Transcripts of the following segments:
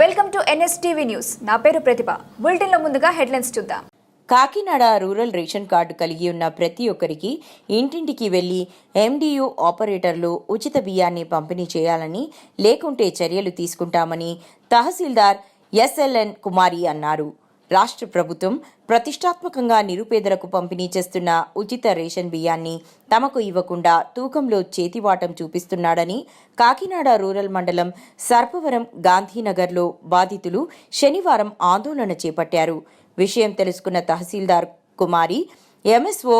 Welcome to NSTV news. నా పేరు ప్రతిభ. బులెటిన్లో ముందుగా హెడ్లైన్స్ చూద్దాం. కాకినాడ రూరల్ రేషన్ కార్డు కలిగి ఉన్న ప్రతి ఒక్కరికి ఇంటింటికి వెళ్ళి ఎండియు ఆపరేటర్లు ఉచిత బియ్యాన్ని పంపిణీ చేయాలని లేకుంటే చర్యలు తీసుకుంటామని తహసీల్దార్ ఎస్ఎల్ఎన్ కుమారి అన్నారు. రాష్ట్ర ప్రభుత్వం ప్రతిష్టాత్మకంగా నిరుపేదలకు పంపిణీ చేస్తున్న ఉచిత రేషన్ బియ్యాన్ని తమకు ఇవ్వకుండా తూకంలో చేతివాటం చూపిస్తున్నాడని కాకినాడ రూరల్ మండలం సర్పవరం గాంధీనగర్లో బాధితులు శనివారం ఆందోళన చేపట్టారు. విషయం తెలుసుకున్న తహసీల్దార్ కుమారి ఎంఎస్ఓ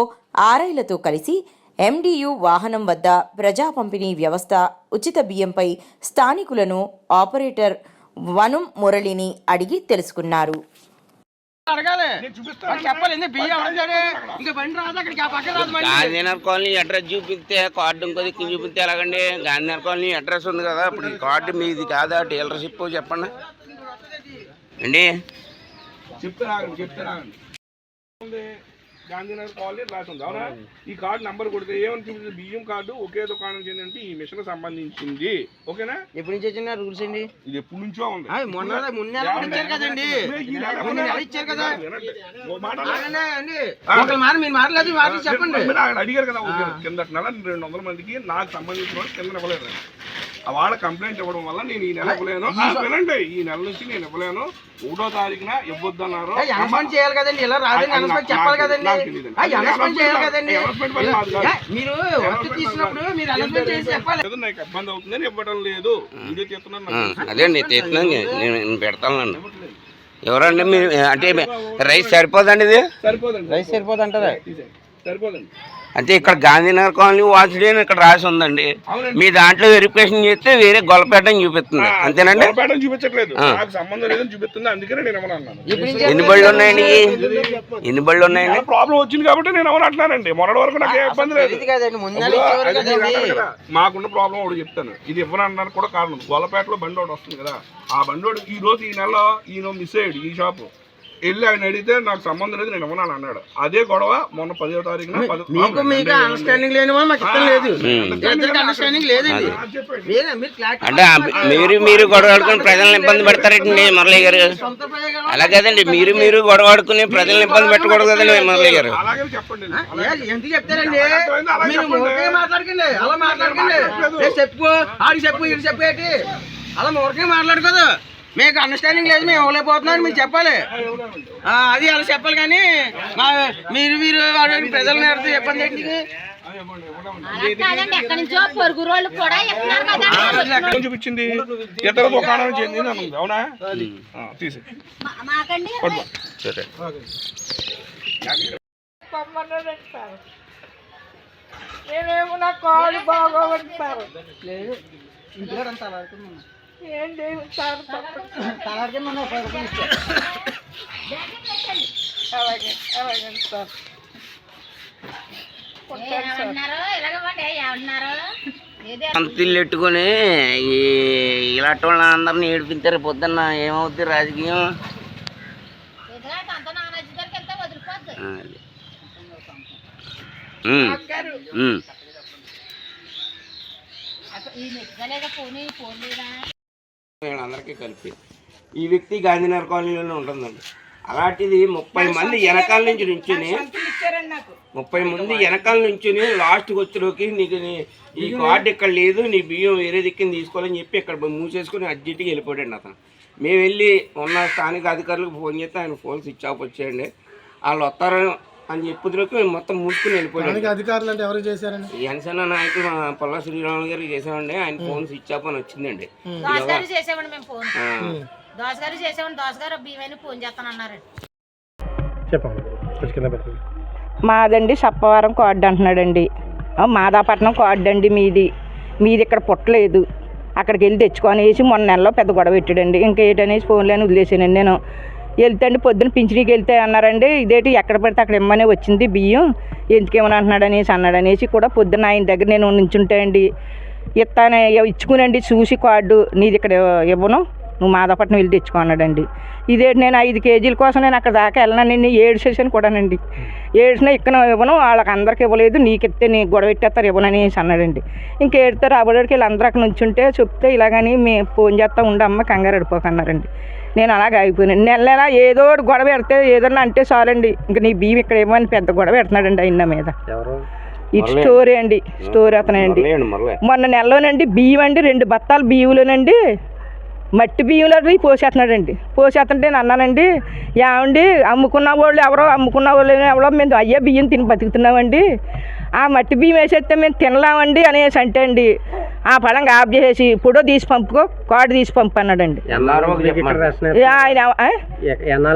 ఆర్ఐలతో కలిసి ఎండియు వాహనం వద్ద ప్రజా పంపిణీ వ్యవస్థ ఉచిత బియ్యంపై స్థానికులను ఆపరేటర్ వనం మురళిని అడిగి తెలుసుకున్నారు. గాంధీనగర్ కాలనీ అడ్రస్ చూపిస్తే కార్డు ఇంకో దిక్కు చూపిస్తే ఎలాగండి? గాంధీనగర్ కాలనీ అడ్రస్ ఉంది కదా ఇప్పుడు ఈ కార్డు మీది కాదా? డీలర్షిప్ చెప్పండి. అండి చెప్తారాగండి ఉంది గాంధీనగర్ కాలనీ రాసి ఉంది. అవునా? ఈ కార్డు నంబర్ కొడితే ఏమని చూపిస్తుంది? బియ్యం కార్డు ఒకే దుకాణం చెందంటే ఈ మిషన్ సంబంధించింది. ఓకేనా? ఎప్పటి నుంచి వచ్చిన రూల్స్ అండి? ఇది ఎప్పటి నుంచో ఉంది. మొన్న ఇచ్చారు కదండి. ఇచ్చారు కదా. మీరు చెప్పండి. అడిగారు కదా నెల రెండు వందల మందికి నాకు సంబంధించిన వాళ్ళు కింద ఇవ్వలేదు వాళ్ళ కంప్లైంట్ ఇవ్వడం వల్ల నేను ఈ నెల ఇవ్వలేను. ఆ, వినండి ఈ నెల నుంచి నేను ఇవ్వలేను. ఒకటో తారీఖున ఇవ్వద్దన్నారు. అనౌన్స్మెంట్ చేయాలి కదండి ఇలా రాదని నాకు- అనౌన్స్మెంట్ చెప్పాలి కదండి. అనౌన్స్మెంట్ చేయాలి మీరు వర్క్ తీసినప్పుడు మీరు అనౌన్స్మెంట్ చేసి చెప్పాలి. లేదు, నాకు ఇబ్బంది అవుతుందని ఇవ్వడం లేదు. వీడియో అదే అండి తెస్తున్నాను నేను నేను పెడతానండి ఎవరండి మీరు? అంటే రైస్ సరిపోదండి ఇది? సరిపోదండి. రైస్ సరిపోదు అంటారా తీసేయ్. సరిపోదండి. అంటే ఇక్కడ గాంధీనగర్ కాలనీ వాసుడే అని ఇక్కడ రాసి ఉందండి. మీ దాంట్లో వెరిఫికేషన్ చేస్తే వేరే గొల్లపేట అని చూపిస్తుంది అంతేనండి? చూపించట్లేదు. నాకు సంబంధం లేదని చూపిస్తుంది. అందుకనే నేను ఎన్ని బళ్ళు ఉన్నాయండి? ఎన్ని బళ్ళు ఉన్నాయండి? ప్రాబ్లం వచ్చింది కాబట్టి నేను ఇవ్వను అంటున్నానండి. మొన్నటి వరకు నాకు ఏ ఇబ్బంది లేదు. మాకున్న ప్రాబ్లం ఒకటి చెప్తాను. ఇది ఇవ్వను అనడానికి కూడా కారణం గొల్లపేటలో బండి ఒకటి వస్తుంది కదా. ఆ బండి ఒకటి ఈ రోజు ఈ నెల ఈయన మిస్ అయ్యాడు ఈ షాపు. వెళ్ళి ఆయన అడిగితే నాకు సంబంధం లేదు నేను ఇవ్వను అన్నాడు. అదే గొడవ మొన్న పదో తారీఖున మీకు మీకు అండర్స్టాండింగ్ లేని వాళ్ళు మాకు ఇష్టం లేదు. అండర్స్టాండింగ్ లేదండి అంటే మీరు మీరు గొడవ ఆడుకుని ప్రజలను ఇబ్బంది పెడతారండి మురళి గారు? అలా కదండి మీరు మీరు గొడవ ఆడుకుని ప్రజలను ఇబ్బంది పెట్టకూడదు కదండి మురళి గారు. అలాగే చెప్పండి. ఏ, ఎందుకు చెప్తారండి? మాట్లాడకండి అలా మాట్లాడకండి. చెప్పు ఆడికి చెప్పు ఇది చెప్పు ఏంటి? అలా ఊరికే మాట్లాడుకోదు మీకు అండర్స్టాండింగ్ లేదు మేము ఇవ్వలేకపోతున్నాం మీకు చెప్పాలి. ఆ, అది అలా చెప్పాలి కానీ మా మీరు మీరు వాడు ప్రజలు నేర్తే ఇబ్బంది ఏంటి చూపించింది? ఇతర దుకాణం చెందింది అవునా? సరే. నేనేమో నా కాలు బాగోవద్దు సార్. ఇంటికాడ అంతా ఏం చేయదు సార్ మనం. అలాగే సార్. ఇల్లు ఈ ఇలాంటి వాళ్ళని అందరినీ ఏడిపించారు పొద్దున్న ఏమవుద్ది రాజకీయం. అసలు ఈ నెగ్గలేదా పోనీ ఫోన్ లేదా వీళ్ళందరికీ కలిపి. ఈ వ్యక్తి గాంధీనగర్ కాలనీలోనే ఉంటుందండి. అలాంటిది ముప్పై మంది వెనకాల నుంచి నుంచుని ముప్పై మంది వెనకాల నుంచుని లాస్ట్కి వచ్చేలోకి నీకు నీ- ఈ కార్డు ఇక్కడ లేదు నీ బియ్యం వేరే దిక్కుని తీసుకోవాలని చెప్పి ఇక్కడ మూసేసుకొని అర్జెంట్గా వెళ్ళిపోయాడు అతను. మేము వెళ్ళి ఉన్న స్థానిక అధికారులకు ఫోన్ చేస్తే ఆయన ఫోన్ స్విచ్ ఆఫ్ వచ్చేయండి. వాళ్ళు వస్తారు అని చెప్పేదిలోకి మేము మొత్తం మూసుకుని వెళ్ళిపోయాడు అధికారులు అంటే ఎవరు చేశారండి? జనసేన నాయకుడు మా పొల్ల శ్రీరాములు గారికి చేసామండి ఆయన ఫోన్ స్విచ్ ఆఫ్ అని వచ్చిందండి. దోసగారు చేసేవాడు మేము ఫోన్. చెప్పండి. మాదండి సప్పవరం కార్డు అంటున్నాడండి. ఆ, మాదాపట్నం కార్డు అండి మీది. మీది ఇక్కడ పుట్టలేదు. అక్కడికి వెళ్ళి తెచ్చుకొని వేసి మొన్న నెలలో పెద్ద గొడవ పెట్టాడండి. ఇంకా ఏంటనేసి ఫోన్లోనే వదిలేసానండి నేను. వెళ్తాండి పొద్దున్న పింఛనీకి వెళ్తే అన్నారండి ఇదేంటి ఎక్కడ పడితే అక్కడ ఇమ్మనే వచ్చింది బియ్యం ఎందుకేమని అంటున్నాడు అనేసి అన్నాడు అనేసి కూడా పొద్దున్న ఆయన దగ్గర నేను నుంచుంటాయండి ఇస్తానే ఇచ్చుకునండి చూసి కార్డు నీది ఇక్కడ ఇవ్వను. నువ్వు మాదాపట్నం వెళ్ళి తెచ్చుకో అన్నాడండి ఇదే నేను ఐదు కేజీల కోసం నేను అక్కడ దాకా వెళ్ళినానండి ఏడు సెషన్ కూడానండి. ఏడ్చినా ఇక్కడ ఇవ్వను వాళ్ళకి అందరికి ఇవ్వలేదు నీకు ఇస్తే నీ గొడవ పెట్టేస్తారు ఇవ్వనని అన్నాడండి. ఇంకా ఏడితే రాబోడికి వీళ్ళందరూ అక్కడ నుంచుంటే చెప్తే ఇలాగని మేము ఫోన్ చేస్తా ఉండమ్మ కంగారు అడిపోకన్నారండి నేను అలాగే ఆగిపోయాను. నెల నెల ఏదో గొడవ పెడితే ఏదన్నా అంటే చాలండి. ఇంకా నీ బియ్యం ఇక్కడ ఏమని పెద్ద గొడవ పెడుతున్నాడండి ఆయన మీద. ఇటు స్టోరీ అండి స్టోరీ అతనండి. మొన్న నెలలోనండి బియ్యం అండి రెండు బత్తాలు బియ్యంలోనండి మట్టి బియ్యంలో పోసేస్తున్నాడండి. పోసేస్తుంటే నేను అన్నానండి ఏమండి అమ్ముకున్న వాళ్ళు ఎవరో అమ్ముకున్న వాళ్ళు ఎవరో మేము అయ్యే బియ్యం తిని బతుకుతున్నామండి. ఆ మట్టి బియ్యం వేసేస్తే మేము తినలేమండి అనేసి అంటే అండి ఆ పడంగా ఆఫ్ చేసేసి ఫోటో తీసి పంపుకో కార్డు తీసి పంపు అన్నాడండి.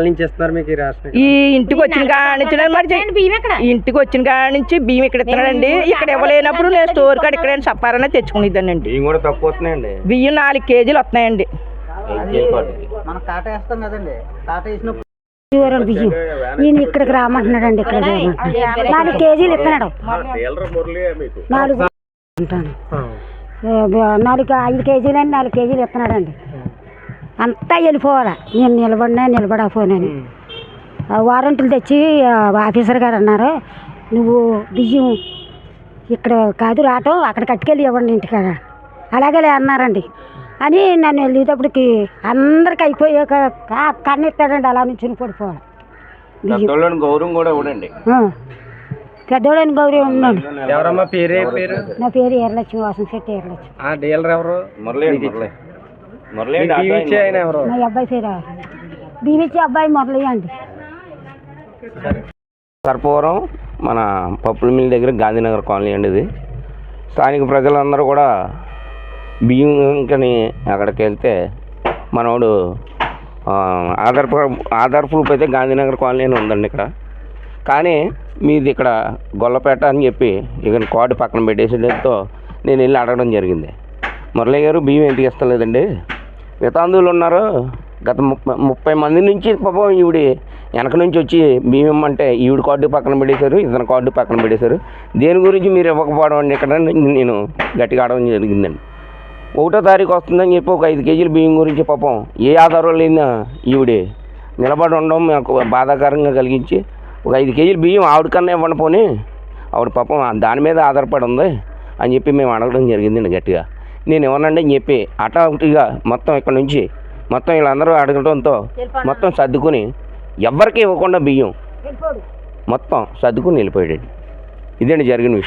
నుంచి ఈ ఇంటికి వచ్చిన మరి బియ్యం ఎక్కడ ఇంటికి వచ్చిన కాడి నుంచి బియ్యం ఇక్కడ ఇస్తున్నాడండి. ఇక్కడ ఇవ్వలేనప్పుడు నేను స్టోర్ కాడ ఇక్కడ సప్పారనే తెచ్చుకునేదానండి బియ్యం కూడా తక్కువ వస్తున్నాయండి. బియ్యం నాలుగు కేజీలు వస్తున్నాయండి. దూరం బియ్యం ఈయన ఇక్కడికి రామంటున్నాడండి ఇక్కడ నాలుగు కేజీలు ఇస్తున్నాడు. నాలుగు నాలుగు ఐదు కేజీలు అని నాలుగు కేజీలు ఇస్తున్నాడండి. అంతా వెళ్ళిపోవాలా. నేను నిలబడినా నిలబడకపోయినాను. వారంట్లు తెచ్చి ఆఫీసర్ గారు అన్నారు నువ్వు బియ్యం ఇక్కడ కాదు రావటం అక్కడ కట్టుకెళ్ళి ఇవ్వండి ఇంటికాడ. అలాగే అన్నారండి. అని నన్ను వెళ్ళేటప్పటికి అందరికి అయిపోయాక కా- కన్నెత్తాడండి అలా నుంచి పడిపోవాలి గౌరవం కూడా ఇవ్వడండి. పెద్దోడని గౌరీ ఉన్నాడు ఎవరమ్మా పేరే? పేరు? నా పేరు ఎర్లక్ష్మి వాసం శెట్టి ఎర్లక్ష్మి ఆ డీలర్ ఎవరు? మురళే ఆయన ఎవరు? మా అబ్బాయి పేరు బీబీసీ అబ్బాయి మొదలయ్య అండి. సర్పవరం మన పప్పుల మిల్ దగ్గర గాంధీనగర్ కాలనీ అండి ఇది. స్థానిక ప్రజలందరూ కూడా బియ్యంకని అక్కడికి వెళ్తే మనోడు ఆధార్ ఆధార్ ప్రూఫ్ అయితే గాంధీనగర్ కాలనీ అని ఉందండి ఇక్కడ. కానీ మీది ఇక్కడ గొల్లపేట అని చెప్పి ఇక కార్డు పక్కన పెట్టేసేటతో నేను వెళ్ళి అడగడం జరిగింది. మురళి గారు బియ్యం ఎందుకు ఇస్తలేదండి? వితాంధువులు ఉన్నారు. గత ముప్పై ముప్పై మంది నుంచి పాపం ఈవిడి వెనక నుంచి వచ్చి బియ్యం ఇమ్మంటే ఈవిడ కార్డు పక్కన పెట్టేశారు ఇతని కార్డు పక్కన పెట్టేశారు. దేని గురించి మీరు ఇవ్వకపోవడం అండి ఇక్కడ? నేను గట్టిగా ఆడడం జరిగిందండి. ఒకటో తారీఖు వస్తుందని చెప్పి ఒక ఐదు కేజీల బియ్యం గురించి పాపం ఏ ఆధారం లేని ఈవిడే. నిలబడి ఉండడం మాకు బాధాకరంగా కలిగించి ఒక ఐదు కేజీల బియ్యం ఆవిడకన్నా ఇవ్వండి పోనీ. ఆవిడ పాపం దాని మీద ఆధారపడి ఉంది అని చెప్పి మేము అడగడం జరిగిందండి గట్టిగా. నేను ఇవ్వనండి అని చెప్పి అటాటిగా మొత్తం ఇక్కడ నుంచి మొత్తం వీళ్ళందరూ అడగడంతో మొత్తం సర్దుకుని ఎవ్వరికి ఇవ్వకుండా బియ్యం మొత్తం సర్దుకుని వెళ్ళిపోయాడు ఇదండి జరిగిన విషయం.